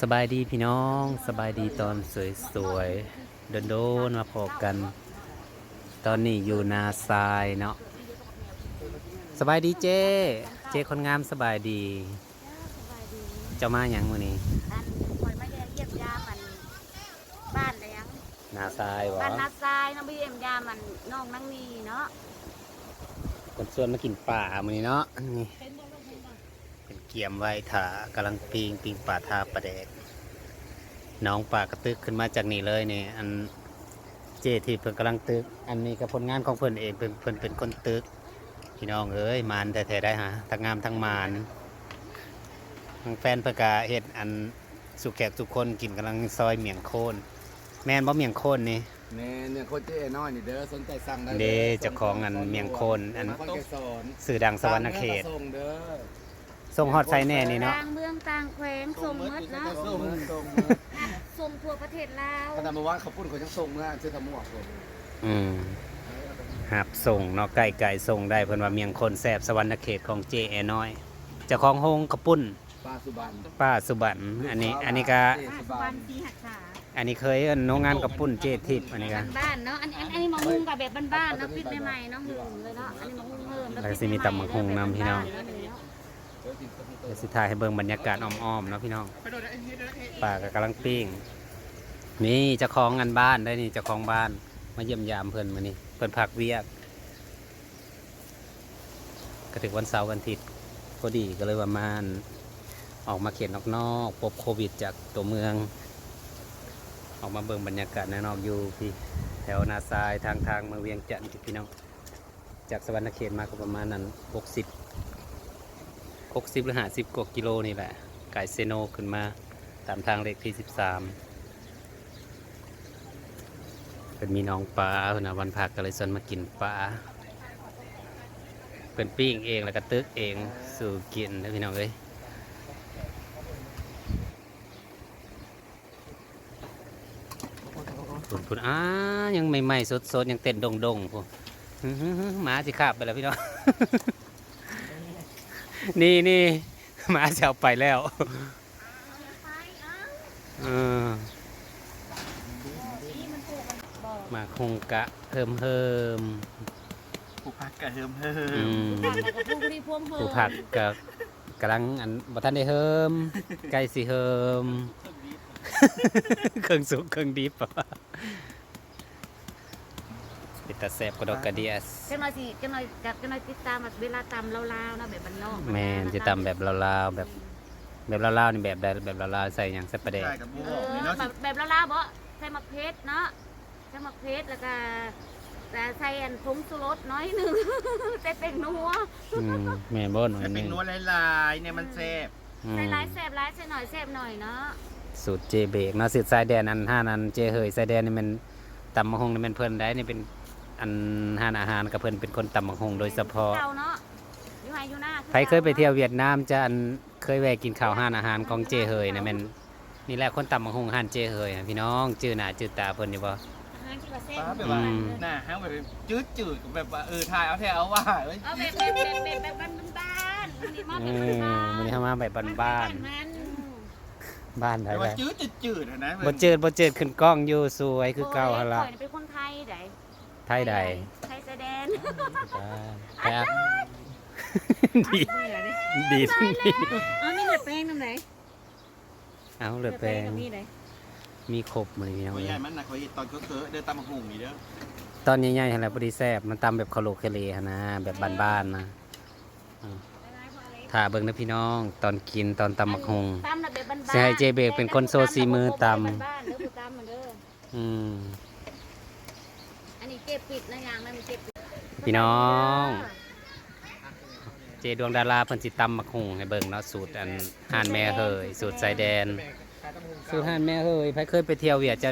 สบายดีพี่น้องสบายดีตอนสวยๆโดนๆมาพบกัน ตอนนี้อยู่นาทรายเนาะสบายดีเจ้เจ้คนงามสบายดีสบายดี เจ้ามาอย่างมื้อนี้อันคอยมาเยี่ยมยามมันบ้านอะไรยังนาทรายบ่บ้านนาทรายน้องไปเยี่ยมยามมันน้องนั่งนี่เนาะคนชวนมากินป่ามื้อนี้เนาะนี่เป็น เกียมไว้ถากำลังปิงปิงป่าทาปลาแดกน้องป่ากระตึกขึ้นมาจากนี่เลยนี่อันเจที่เพิ่นกำลังตึก อันนี้ก็ผลงานของเพิ่นเองเพิ่นเพิ่นเป็นคนตึกพี่น้องเอ้ยมานแท้ๆได้ฮะทั้งงามทั้งมานทั้งแฟนเพื่อกาเฮ็ดอันสุขแขกทุกคนกินกำลังซอยเมี่ยงโคนแม่นบ่เมี่ยงโคนนี่แม่เนี่ยโคตรเจ้น้อยนี่เด้อสนใจสั่งได้เด้เจ้าของอันเมียงโคนอันนครแกสอนสื่อดังสวรรณเขตส่งเด้อ ส่งฮอดไซแน่นี่เนาะ ต่างเมืองต่างแขวงส่งหมดเนาะส่งส่งส่งทั่วประเทศลาวขนาดเมื่อวานเขาพูดเขายังส่งเมื่อเชื่อทำหมวกผมอืมหับส่งเนาะไก่ไก่ส่งได้เพิ่นว่าเมียงโคนแซ่บสวรรณเขตของเจแอน้อยเจ้าของโฮงกระปุ้นป้าสุบันป้าสุบันอันนี้ อันนี้ก็เจ๊สุบัวันนที่หักษาอันนี้เคยเอิ้นโรงงานกระปุ้นเจทิพย์อันนี้ก็บ้านๆเนาะอันอันอันนี้มาหุงกับแบบบ้านๆเนาะปิดใหม่ๆเนาะหืมเลยเนาะอันนี้มาหุงเพิ่มแล้วก็สิมีตำบักหุ่งนำพี่น้องเดี๋ยวสิถ่ายให้เบิ่งบรรยากาศอ้อมๆเนาะพี่น้องป่าก็กำลังปิ้งนี่เจ้าของงานบ้านได้นี่เจ้าของบ้านมาเยี่ยมยามเพิ่นมานี่เพิ่นพักเวียกก็ถึงวันเสาร์วันอาทิตย์พอดีก็เลยว่ามาอั่นออกมาเขียนนอกๆพบโควิดจากตัวเมือง ออกมาเบิ่งบรรยากาศในนอกอยู่พี่แถวนาซายทางทางเมืองเวียงจันทร์พี่น้องจากสวรรณเขตมาก็ประมาณนั้น60 60 หรือ 50 กว่ากิโลนี่แหละ ไก่เซโนขึ้นมา ตามทางเลขที่ 13 เป็นมีน้องปลาเพิ่นนะวันพักก็เลยชวนมากินปลาเป็นปิ้งเองแล้วก็ตึกเองสู่กินนะพี่น้องเอ้ยพุ่นพุ่นอ้ายังใหม่ๆสดๆ ยังเต้นดงๆพุ่นอื้อหือหมาสิขาบไปแล้วพี่น้อง นี่นี่หมาจะเอาไปแล้วเออมาคงกะเพิ่มเพิ่มผู้พักกระเฮิมเฮิอืมมบ้านแล้วก็ผู้ที่พวงเพิ่มผู้ผักกับกำลังอันบัทันได้เฮิมใกล้สิเฮิมเครื่องสุกเครื่องดิบ ปิตาแซบกระดอกกระเดียสจังหน่อยสิจังหน่อยจังหน่อยติดตามเวลาตำลาวๆนะแบบบ้านนอกแมนจะตำแบบลาวๆแบบแบบลาวๆนี่แบบใดแบบลาวๆใส่อย่างใส่ประเดกใช่กับบัวเออนี่เนาะแบบแบบลาวๆบ่ใส่มะเพชรเนาะใส่มะเพชรแล้วก็แต่ใส่อันผงชูรสน้อยหนึงแต่เป็นนัวอืมแม่นบ่หน่อยจะหเป็นึนงนวลลายๆเนี่ยมันแซ่บอืมใส่หลายแซ่บหลายใส่หน่อยแซ่บหน่อยเนาะสูตรเจเบกเนาะสูตรสายแดนอันห้านันเจเฮยสายแดนนี่มันตำมะฮงนี่มันเพิ่นได้นี่เป็น อันห้านอาหารกับเพิ่นเป็นคนตำมะฮงโดยเฉพาะ เก่าเนาะอยู่ไหนอยู่หน้าใครเคยไปเที่ยวเวียดนามจะอันเคยแวะกินข้าวห้านอาหารของเจเฮยนะแม่นนี่แหละคนตำมะฮงห้านเจเฮยอะพี่น้องจื้อหน้าจื้อตาเพิ่นนี่บ่ อาหารที่ว่าแซ่บป้าแบบอืว่ามหน้าห้างแบบจืดจืดๆแบบว่าเออทายเอาแท้เอาว่าเอ้ยเอาแบบแบบแบบแบบแบบบ้านๆมันนี่มาเอแบบอบ้านๆมื้อนี้เฮามาแบบบ้านมันๆบ้านไดแต่ว่าได้จืดจืดๆอะนะบ่เจิดบ่เจิดขึ้นกล้องอยู่สวยคือเก่าหั่นล่ะโอ้ยข่อยนี่เป็นคนไทยได ไทยใดไทยแสดงไปอะดีดีดีเอามีเลือดแป้งตรงไหนเอาเหลือแปลงกับมีไหนมีครบมื้อนี้พี่น้องโอ้ยเอ้ใหญ่ยมันนะเขาตอนเคอะๆเดินตามมาหุ่งนี่เด้อตอนใหญ่ๆหั่นแหละพอดีแซ่บมันตำแบบคาโลเคเลหั่นนะแบบบ้านๆนะถ้าเบิ่งนะพี่น้องตอนกินตอนตำบักฮงตำแบบบ้านๆสิให้เจเบกเป็นคนโซซีมือตำบ้านๆเด้อผู้ตำมา เก็บปิดนะยางนั่นเจ็บปิดพี่น้อง เจดวงดาราเพิ่นสิตำบักฮงให้เบิ่งเนาะสูตรอันห่านแม่เฮยสูตรสายแดน สูตรห่านแม่เฮยไผเคยไปเที่ยวเวียดจะ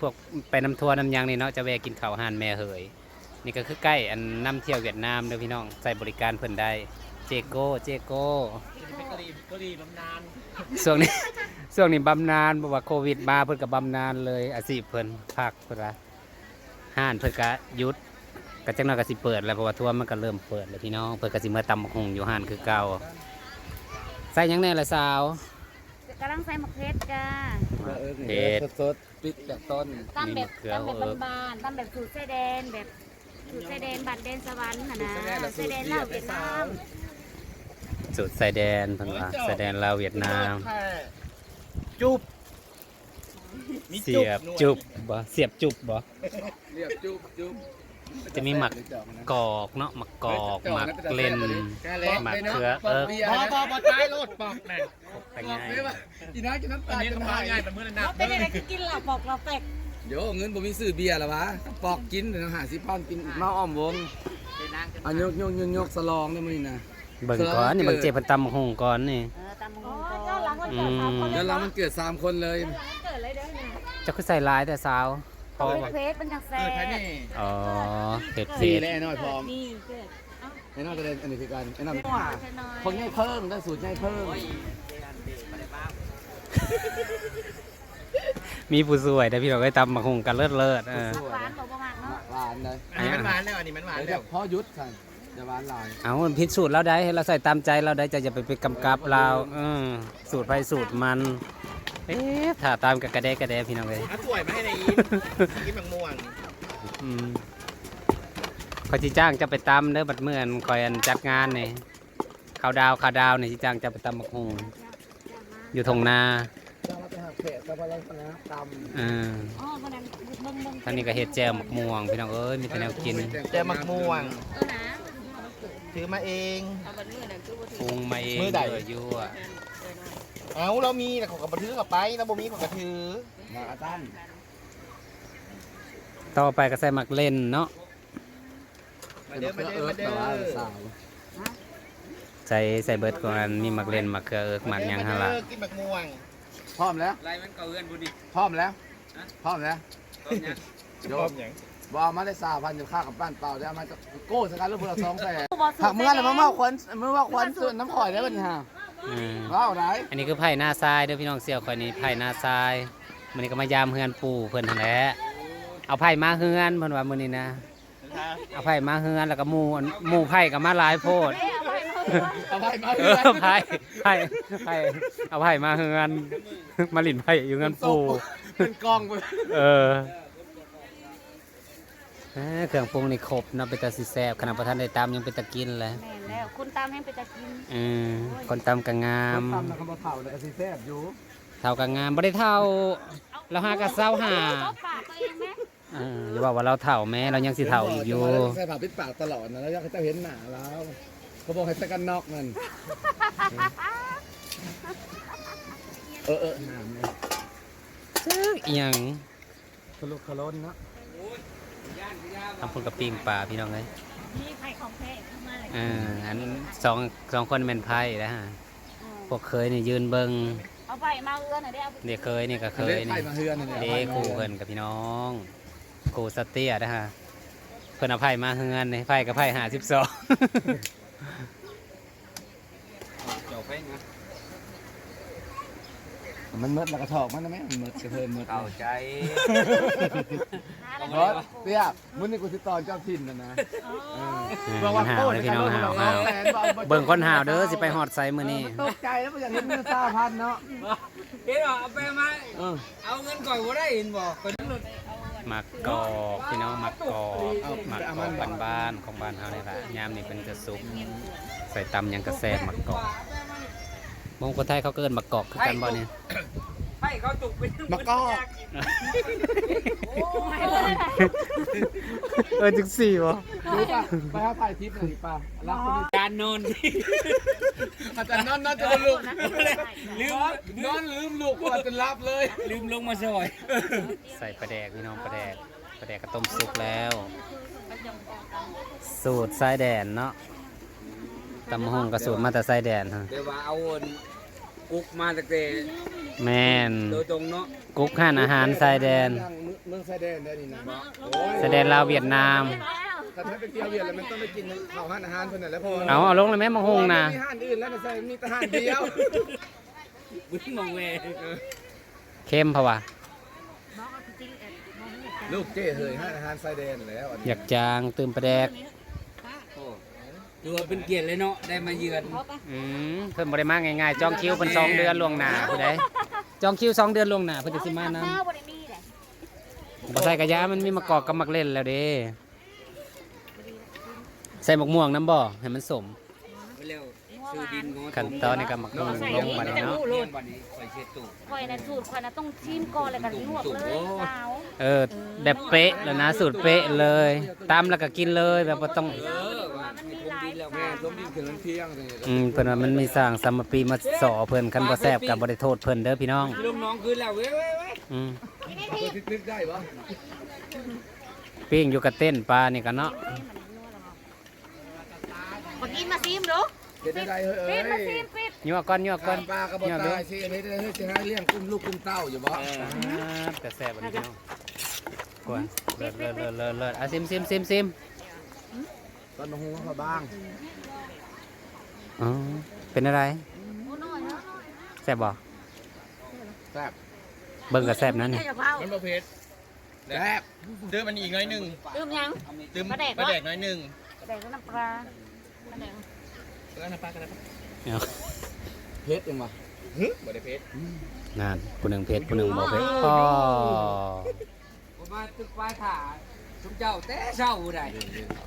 พวกไปน้ำทัวร์น้ำยังนี่เนาะจะแวะกินข้าวห่านแม่เฮยนี่ก็คือใกล้อันน้ำเที่ยวเวียดนามเด้อพี่น้องใส่บริการเพิ่นได้เจโก้เจโก้ก็ดีก็ดีบำนานช่วงนี้ช่วงนี้บำนาญบอกว่าโควิดมาเพิ่นกับบำนาญเลยอาชีพเพิ่นพักเพิ่นละ ห้านเพิ่นก็หยุดก็จังน้อยก็สิเปิดแล้วเพราะว่าทัวร์มันก็เริ่มเปิดแล้วพี่น้องเพิ่นก็สิมาตำบักหงอยู่ห้านคือเก่าใส่หยังแน่ละสาวอกำลังใส่มะเพชรจ้าเผ็ดสดๆปิดจากต้นตำแบบมีมะเขือตำแบบเออบานๆตำแบบสูตรไส้แดนแบบสูตรไส้แดนบัตรแดนสวรรค์น่ะนะไส้แดนลาวเวียดนามสูตรไซแดนเพิ่นว่าไซแดนลาวเวียดนามจุบ มีเสียบจุบบ่เสียบจุบบ่เรียบจุ๊บจุ๊บจะมีหมักกอกเนาะหมักกอกหมักเล่นหมักเขือเอิกพอพอพอท้ายรถปอกแน่ไปง่ายอีน้ากินน้ำตอตานลนี้จก็นมาหายง่ายแต่เมื่อนั้นนับเป็นอะไรก็กินหลับบอกเราแตกเดี๋ยวเงินผมมีซื้อเบียร์แล้ววะปอกกินเดี๋ยวหาสิพันกินมาอ้อมวงอันยกยกยกยกสลองได้มั้ยนะเบิ่งก่อนนี่เบิ่งเจ็บเพิ่นตำบักหงก่อนนี่เออตำมงคลย้อนหลังวันเกิดสามคนเดี๋ยวเรามันเกิดสามคนเลยย้อนหลังวันเกิดเลยเด้อเนี่ยเจะคือใส่ลายแต่สาวพอเอาบ่เพชรเป็นจังแซ่เกิดแค่นี้อ๋อเผ็ดสี่เผ็ดแล้วไอ้น้อยพร้อมนี่เกิดไอ้น้อยจะเล่นอันนี้คือการไอ้น้อยเกิดน้อยคนง่ายเพิ่มได้สูตรง่ายเพิ่มมีผู้สวยแต่พี่น้องก็ตำบักหงกันเลิศเลิศๆเออ หวานบอกประมาณเนาะหวานเลยอันนี้มันหวานแล้วอันนี้มันหวานเดี๋แล้ยววพ่อยุทธใส่จะหวานลายเอามันพิสูจน์เราได้ให้เราใส่ตามใจเราได้จะอย่าไปไปกำกับเราเออสูตรไปสูตรมัน เอ๊ะถ้าตามกับกระแดะกระแดะพี่น้องเลยเอาถ้วยมาให้ในอีทกินมังม่วงอืมคอยจีจ้างจะไปตำเด้อบัดเมื่อนคอยอันจัดงานนี่ข้าวดาวข้าวดาวนี่จีจ้างจะไปตำบักฮงอยู่ทงนาจะมาไปหักเผ็ดจะมาลักษณะตำอ่าอ๋อมันนั้นเบิ่งเบิ่งทางนี้ก็เฮ็ดแจ่วหมกม่วงพี่น้องเอ้ยมีแต่แนวกินเจอมักม่วง เออนะถือมาเองปรุงมาเองมื้อใดยั่วยั่ว เอาเรามีแต่ของกระถือกับไปเราบ่มีของกระถือมาอาตั้นต่อไปก็ใส่หมักเล่นเนาะมาเด้อมาเด้อมาเด้แต่ว่าอสาวใส่ใส่เบิดก่อนมีหมักเล่นหมักเกลือเอิกหมักหยังหั่นล่ะกินมักม่วงพร้อมแล้วไรมันเก่าเอื้อนบุดีพร้อมแล้วพร้อมแล้วต้นยังโยมบอมาได้สาวพันอยู่ข้าวกับบ้านเปล่าได้เอามาโก้สกัดลูกเพื่อสองแสนผักเมื่อไรมาเมาควันเมื่อว่าควันส่วนน้ำข่อยได้ปัญหา อืมว้าวไหนอันนี้คือไผ่หน้าทรายเด้อพี่น้องเสี่ยวคอยนี้ไผ่หน้าทรายมื้อนี้ก็มายามเฮือนปู่เพิ่นหั่นแหละเอาไผ่มาเฮือนเพิ่นว่ามื้อนี้นะเอาไผ่มาเฮือนแล้วก็หมู่หมู่ไผ่ก็มาหลายโพด เอาไปมาเออไผ่ไผ่ไผ่เอาไผ่มาเฮือนมาหลินไผ่อยู่เฮือนปู่เป็นกองไปเออเอ้อเครื่องปรุงนี่ครบเนาะเป็นตาสิแซ่บขนาดประทานได้ตามยังเป็นตะกินเลย แม่น แล้วคุณตามให้ไปตะกินอืมคนตำก็งาม ตำนะคำว่าเผาเนี่ยก็สิแซ่บอยู่เท่ากับงามบ่ได้เท่า เราหากะเศร้าหา เอาปากตัวเองไหมเอออย่าบอกว่าเราเท่าแม้เรายังสิเท่าอีกอยู่ ใส่ผ้าปิดปากตลอดนะแล้วอยากให้เจ้าเห็นหน้าแล้วเขาบอกให้ใส่กันนอกนั่นเออเออหามเลยซึกอีหยังทะลุขล้นเนาะ ทำพุ่นกับปิงปลาพี่น้องเอ้ย นี่ไข่ของแท้เข้ามาเลยเอออันสองสองคนเป็นไพ่นะฮะพวกเคยนี่ยืนเบิงเอาไปมาเอื้อนหน่อยได้เอาไปเด็กเคยนี่ก็เคเด็ยกนี่ไข่มาเฮือนนี่เด็กคู่เพิ่นกับพี่น้องคู่สเตียนะฮะเพิ่นเอาไพ่มาเฮือนนี่ไพ่กับไพ่หาสิบสอง เจ้าไปนะ มันมืดแล้วก็ถอกมันนะแม่มันมืดกระเทินมืดเก่าใจรถเตี้ยมึงนี่กูสิตอนเจ้าถิ่นนะนะมันหาวเลยพี่น้องหาวหาวเบิ่งคนหาวเด้อสิไปฮอดไซมื้อนี้ตกใจแล้วมันอยากเห็นเงินซาพันเนาะเห็นบ่เอาไปมาเออเอาเงินก่อนบ่ได้เห็นบ่คนนั้นหมักกอกพี่น้องหมักกอกหมักกอกบ้านๆของบ้านเฮานี่ล่ะยามนี่เพิ่นจะสุก ใส่ตำหยังกระแซ่บหมักกอก มงคนไทยเขาเกินหมักกอกคือกันบ่เนี่ยให้เขาจุกไปมะกอกเออจังสี่บ่รู้ป่ะไปหาถ่ายทิปหน่อยดิป่ะรับคนนี้การนอนอาจารย์นอนนอนจะมาลุกลืมนอนลืมลูกว่าจะรับเลย ลืมลงมาซอยใส่ปลาแดกพี่น้องปลาแดกปลาแดกก็ต้มสุกแล้ว สูตรสายแดนเนาะตำมะฮงก็สูตรมาแต่สายแดนฮะเดี๋ยวว่าเอา กุกมาตั้งแต่แม่นโดยตรงเนาะกุ๊กห้านอาหารสายแดน เมืองชายแดนได้นี่นะสายแดนลาวเวียดนามถ้าถ้าไปเที่ยวเวียดแล้วมันต้องไปกินข้าวห้านอาหารเพิ่นน่ะแล้วพอเอาเอาลงเลยแม่มะฮงนะมีห้านอื่นแล้วมันใส่มีแต่ห้านเดียวบึ้งมองเวเข้มเพราะว่าลูกเจ้เฮยห้านอาหารชายแดนแล้วอันนี้ อยากจางตื่มปลาแดกโอ้ ถือว่าเป็นเกียรติเลยเนาะได้มาเยือนอืมเพิ่นบ่ได้มาง่ายๆจองคิวเพิ่นสองเดือนล่วงหน้าผู้ใดจองคิวสองเดือนล่วงหน้าเพิ่นจะสิมานํข้าวบ่ได้มีเลยบ่ใส่กระยามันมีมะกอกกับมักเล่นแล้วเด้ใส่หมกม่วงน้ำบ่ให้มันสม ไปเร็วซื้อดินงอขั้นตอนในการหมักม่วงลงมาเนาะเลี้ยงบัดนี้คอยเช็ดตู้ข่อยน่ะสูตรข่อยน่ะต้องชิมก่อนแล้วก็ลวกเลยสาวเออแบบเป๊ะแล้วนะสูตรเป๊ะเลย ตามแล้วก็กินเลยแบบบ่ต้อง เออว่าให้ผมดิน แล้วแม่แม่ต้มดินถึงเที่ยงนี่อืมเพิ่นว่ามันมีสร้างสมปีมาสอเพิ่นคันบ่แซ่บก็บ่ได้โทษเพิ่นเด้อพี่น้อง ลูกน้องคืนแล้วเว้ยเว้ยเว้ยอืมตึกๆได้ปะปิ้งอยู่กับเต้นปลานี่กันเนาะมากินมาซิมดูเฮ็ดได้เฮ้ยปิเอ้ดมาซิยมปิดยั่วก่อนยั่วก่อนปลากระบอกยั่วดูตายสิอันนี้ได้เฮ้ยจะให้เลี้ยงกุ้มลูกกุ้มเต้าอยู่บ่อ่าแต่แซ่บอันนี้พี่น้องกวนเลิศเลิศเลิศเลิศเลิศอะซิมซิมซิมซิม ตอนมาหุงเขาบ้างอ๋อเป็นอะไรโอ้น้อยเนาะแซ่บบ่แซ่บเบิ่งก็แซ่บนั่นน้นี่อยจะเผามันประเภทแซ่บเติมมันอีกน้อยหนึ่งดื่มยังเติมปลาแดกปลาเหรอแดกน้อยหนึ่งแต่ก็น้ำปลาปลาแดกเออน้ำปลากันนะเอาเพชรยังวะฮึบ่ได้เพชรนั่นผู้หนึ่งเพชรผู้หนึ่งบ่เพชรอ๋อผมมาตึกปลายขา ทุกเจ้าแต่เช้าได้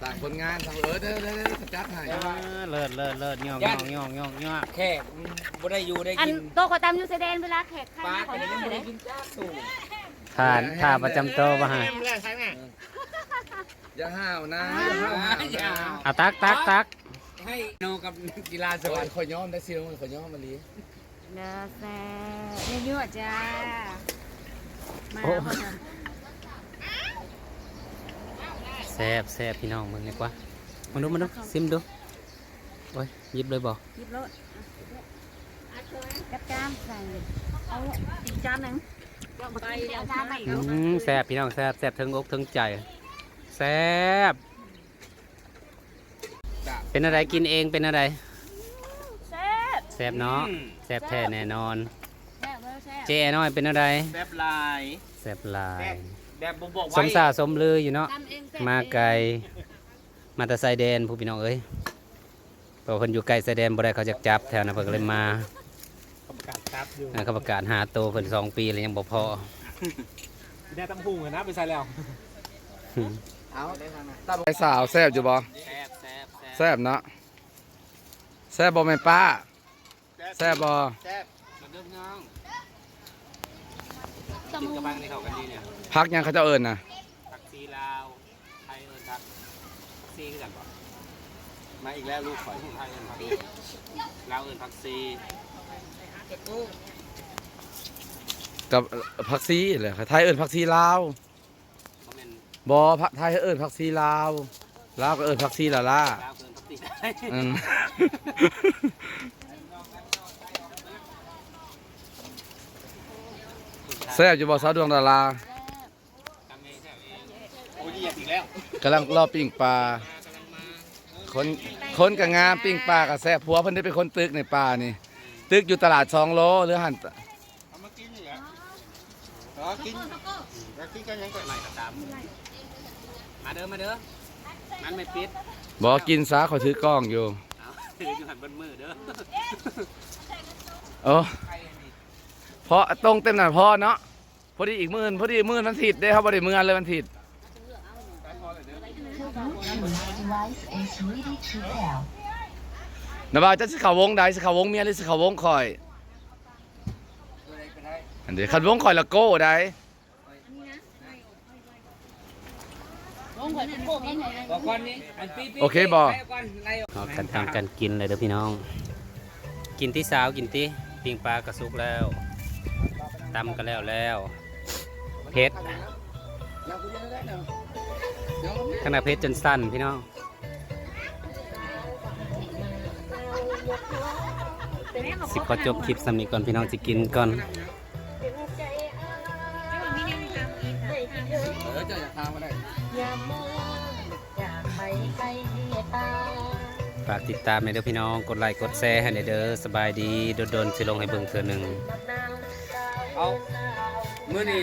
ต่างคนงานทางเออเด้อเด้อเด้อจัดให้อ่าเลิศเลิศเลิศย่องย่องย่องย่องย่องแค่บ่ได้อยู่ได้อันกินโตกว่าตามยูเซเดนเวลาแขกใครปลามาขอก็ได้ยังบ่เลได้ยกินจ้าตู้ทานท่าประจำโตวบ่ฮะอย่าห้าวนะอย่าห้าวห้าวอย่านะเอาตักตักตักให้น้องกับกีฬาสสววัรสรดีค์ขอยย้อมได้สิน้องขอยย้อมมาลีเด้อแซ่เนี่ยยั่วจ้ามาโอ้พ่อจ้ะ แซ่บแซ่บพี่น้องมึงดีกว่ามาดูมาดูซิมดูโอ้ยหยิบเลยบ่หยิบรถจับจานใส่เอาอีกจานหนึ่งไปเอาจานใหม่อืมแซ่บพี่น้องแซ่บแซ่บถึงอกถึงใจแซ่บเป็นอะไรกินเองเป็นอะไรแซ่บแซ่บเนาะแซ่บแท้แน่นอนแซ่บเว้ยแซ่บเจ๊น้อยเป็นอะไรแบบลายแซ่บหลาย แบบบ่บอกสไว้มสาสมลืออยู่เนาะตำเองแซ่บมาไกล มาแต่ไซแดนผู้พี่น้องเอ้ยเพราะคนอยู่ไกลไซแดนบ่ได้เขาจะจับแถวนั้นเพิ่นก็เลยมาประกาศตับอยู่อ่าเขาประกาศหาโตวเพิ่นสองปีแล้วยังบ่พอได้ตั้งพุงนะไปใส่แล้วเอาตับไอ้สาวแซ่บอยู่บ่แซ่บแซ่บแซ่บเนาะแซ่บบ่แม่ป้าแซ่บบ่ แซ่บ มาเด้อน้องตำกินมูกับบังในเขากันดีเนี่ยพักยังเขาเจ้าเอิ้นน่ะผักซีลาวไทยเอิ้นผักซีคือกันบ่มาอีกแล้วลูกข่อยไทยเอิ้นผักลาวเอิ้นผักซีกับผักซีแหละไทยเอิ้นผักซีลาวบ่แม่นบ่ผักไทยเอิ้นผักซีลาวลาวก็เอิ้นผักซีลาล่าลาวเอิ้นผักซีได้ อืม แซ่บอยู่บ่สาวดวงดารากำลังรอปิ้งปลาคนคนกับงามปิ้งปลากับแซ่บผัวเพิ่นได้เป็นคนตึกในป่านี่ ตึกอยู่ตลาดสองโลหรือหันมากินเหรอรอกินกินกันยังไงไม่กระตามมาเด้อมาเด้อมันไม่ปิดบ่กินซะขอถือกล้องอยู่อาถืออยู่หันบนมือเด้อโอ้ ราะตรงเต็มหน่ะพอเนาะพอดีอีกมื่นพอดีมื่นวันถิดได้ครับบ่ได้มื่นเลยวันถิด device is ready to pair. นะบ่าวจะสิเข้าวงใดสิเข้าวงเมียหรือสิเข้าวงข่อยตัวใดก็ได้อันเดียวคันวงข่อยละโก้ใดบอกก่อนนี่อันปีปีโอเคบ่ไล่ก่อนไล่ออกเอากันทำกันกินเลยเด้อพี่น้อง กินที่สาวกินที่ปิ้งปลากระสุกแล้ว ตำกันแล้วแล้วเผ็ดขนาดเผ็ดจนสั้นพี่น้องสิขอจบคลิปสำนีก่อนพี่น้องจะกินก่อนเออจ้าอยากทางมาได้ฝากติดตามในเด้อพี่น้อง กดไลค์ กดแชร์ให้ในเด้อสบายดี โดนๆสิลงให้เบิ่งเทื่อหนึ่ง เอามื้อนี้